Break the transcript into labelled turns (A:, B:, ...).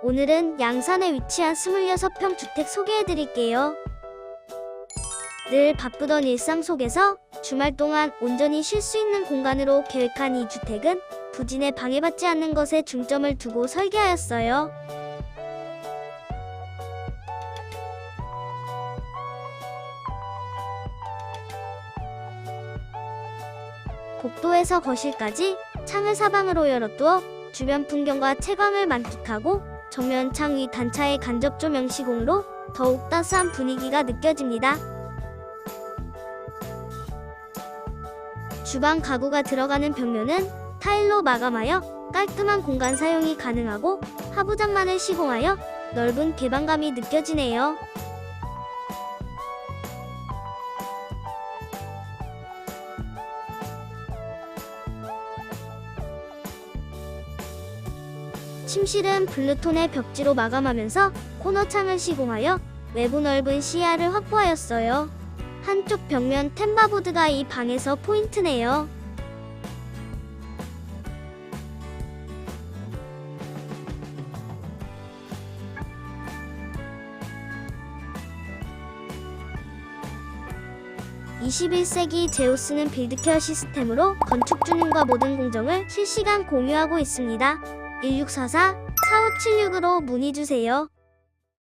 A: 오늘은 양산에 위치한 26평 주택 소개해드릴게요. 늘 바쁘던 일상 속에서 주말 동안 온전히 쉴 수 있는 공간으로 계획한 이 주택은 부진에 방해받지 않는 것에 중점을 두고 설계하였어요. 복도에서 거실까지 창을 사방으로 열어두어 주변 풍경과 채광을 만끽하고 정면 창위 단차의 간접 조명 시공으로 더욱 따스한 분위기가 느껴집니다. 주방 가구가 들어가는 벽면은 타일로 마감하여 깔끔한 공간 사용이 가능하고 하부장만을 시공하여 넓은 개방감이 느껴지네요. 침실은 블루톤의 벽지로 마감하면서 코너 창을 시공하여 외부 넓은 시야를 확보하였어요. 한쪽 벽면 템바보드가 이 방에서 포인트네요. (21세기) 제오스는 빌드케어 시스템으로 건축 주문과 모든 공정을 실시간 공유하고 있습니다. 1644-4576으로 문의주세요.